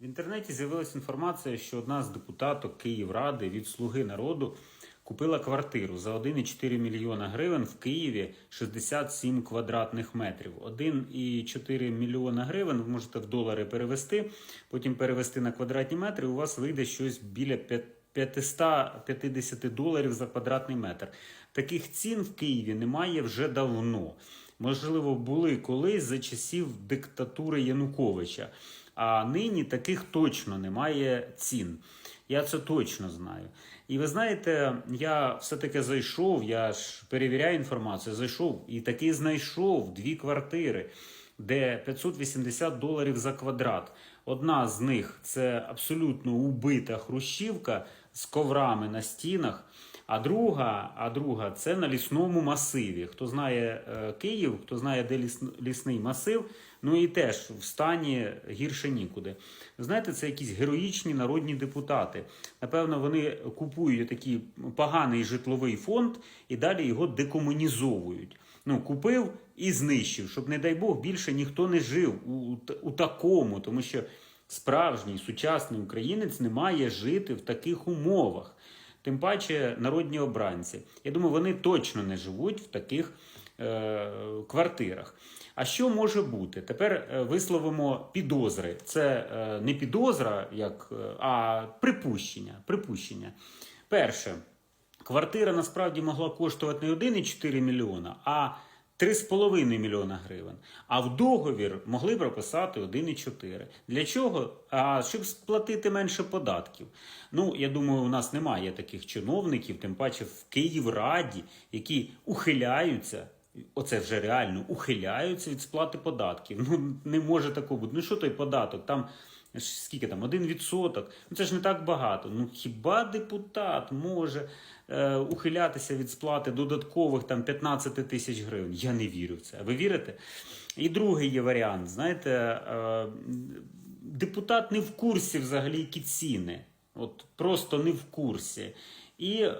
В інтернеті з'явилася інформація, що одна з депутаток Київради від Слуги народу купила квартиру за 1,4 мільйона гривень в Києві 67 квадратних метрів. 1,4 мільйона гривень ви можете в долари перевести, потім перевести на квадратні метри. У вас вийде щось біля 550 доларів за квадратний метр. Таких цін в Києві немає вже давно. Можливо, були колись за часів диктатури Януковича. А нині таких точно немає цін. Я це точно знаю. І ви знаєте, я все-таки зайшов, я ж перевіряю інформацію, зайшов і таки знайшов дві квартири, де 580 доларів за квадрат. Одна з них це абсолютно убита хрущівка з коврами на стінах. А друга, а друга це на лісному масиві. Хто знає е, Київ, хто знає, де ліс, лісний масив, ну і теж в стані гірше нікуди. Знаєте, це якісь героїчні народні депутати. Напевно, вони купують такий поганий житловий фонд і далі його декомунізовують. Ну, купив і знищив, щоб, не дай Бог, більше ніхто не жив у, у такому, тому що справжній сучасний українець не має жити в таких умовах. Тим паче народні обранці. Я думаю, вони точно не живуть в таких е, квартирах. А що може бути? Тепер е, висловимо підозри. Це е, не підозра, як, е, а припущення. припущення. Перше, квартира насправді могла коштувати не 1,4 мільйона, а 3,5 мільйона гривень. А в договір могли прописати 1,4. Для чого? А щоб сплатити менше податків. Ну, я думаю, у нас немає таких чиновників, тим паче в Київраді, які ухиляються. Оце вже реально ухиляються від сплати податків. Ну не може такого бути. Ну що той податок? Там скільки там? Один відсоток. Ну це ж не так багато. Ну хіба депутат може е, ухилятися від сплати додаткових там 15 тисяч гривень? Я не вірю в це. А ви вірите? І другий є варіант. Знаєте, е, депутат не в курсі взагалі які ціни. От просто не в курсі. І е,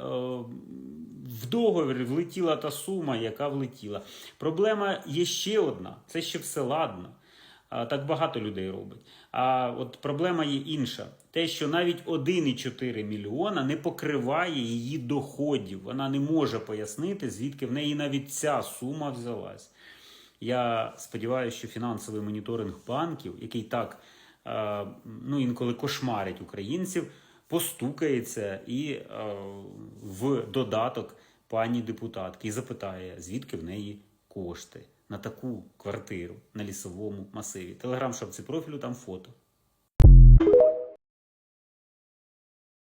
в договір влетіла та сума, яка влетіла. Проблема є ще одна: це ще все ладно. А, так багато людей робить. А от проблема є інша: те, що навіть 1,4 мільйона не покриває її доходів. Вона не може пояснити, звідки в неї навіть ця сума взялась. Я сподіваюся, що фінансовий моніторинг банків, який так е, ну, інколи кошмарить українців, постукається і е, в додаток пані депутатки і запитає, звідки в неї кошти на таку квартиру на лісовому масиві. Телеграм шапці профілю там фото.